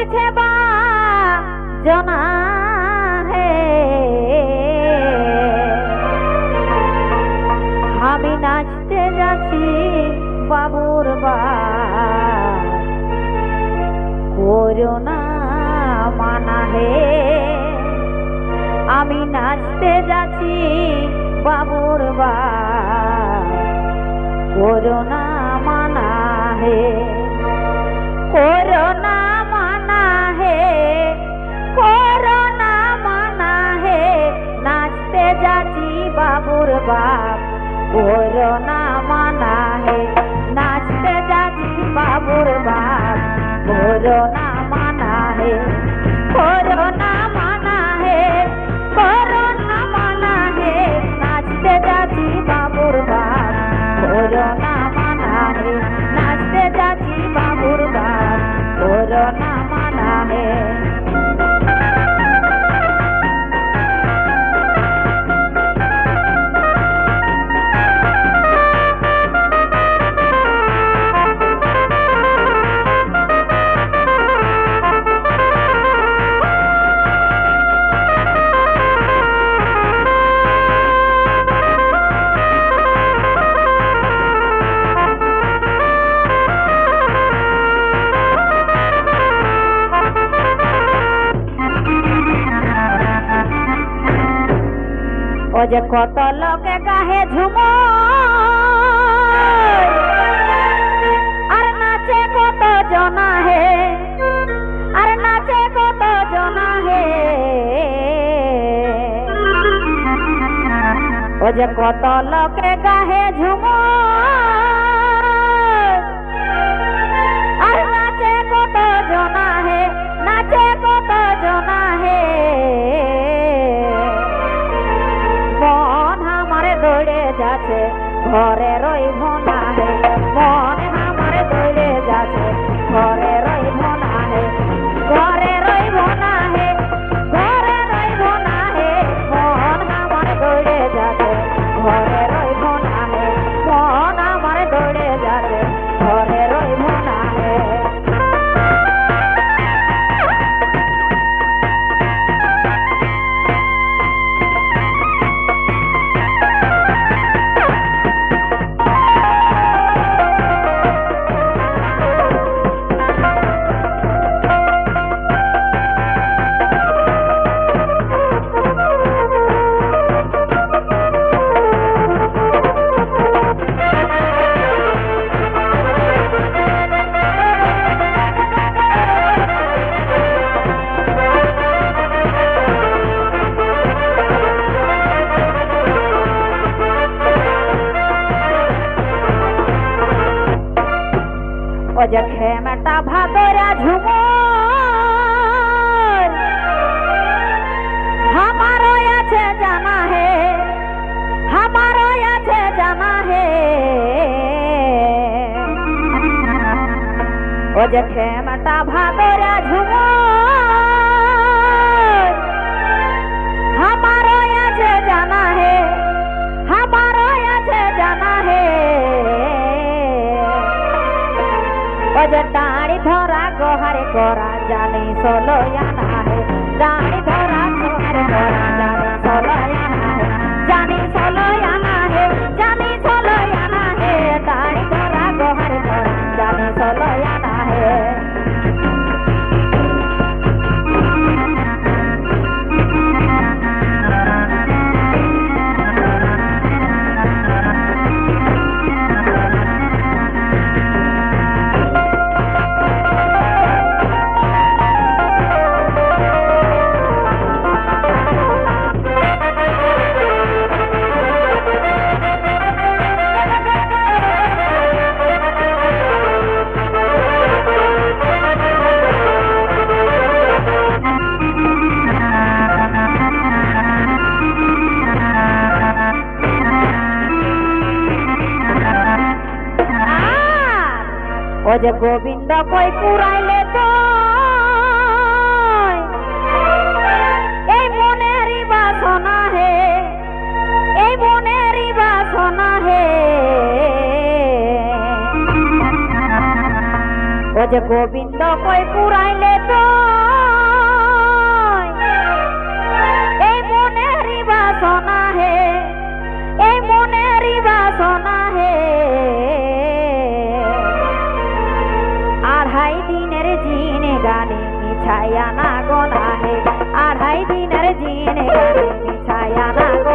বাজিছে বাজনা হে। আমি নাচতে যাচ্ছি বাবুর বা। করোনা মানা হে। আমি নাচতে যাচ্ছি বাবুর বা। করোনা করোনা মানা হে, করোনা মানা হে, করোনা মানা হে, নাচতে যাচ্ছি বাবুর বাপ করোনা মানা হে, নাচতে যাচ্ছি বাবুর বাপ করোনা মানা যে কত লোকে গাহে ঝুম। আর নাচে কত জনা হে। আর নাচে কত জনা হে। ও যে কত লোকে গাহে ঝুম। যাচ্ছে ঘরে রইব না। ও যে খেমেটা ভাদরা ঝুমর আমারও আছে জানা হে আমারও আছে জানা হে ও যে খেমেটা ভাদরা ঝুমর যে তাড়ি ধরা গোহারে করা জানি সলো ও যে গোবিন্দ কই পুরাইলে তো এই মনেরই বাসনা হে, এই মনেরই বাসনা হে। ও যে গোবিন্দ কই পুরাইলে তো এই মনেরই বাসনা মিছায়া না গোনা হে আড়াই দিনের জিনে মিছায়া না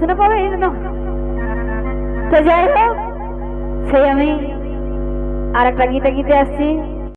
শুনে পাবে এই জন্য। তো যাই হোক সেই আমি আর একটা গীতে গীতে আসছি।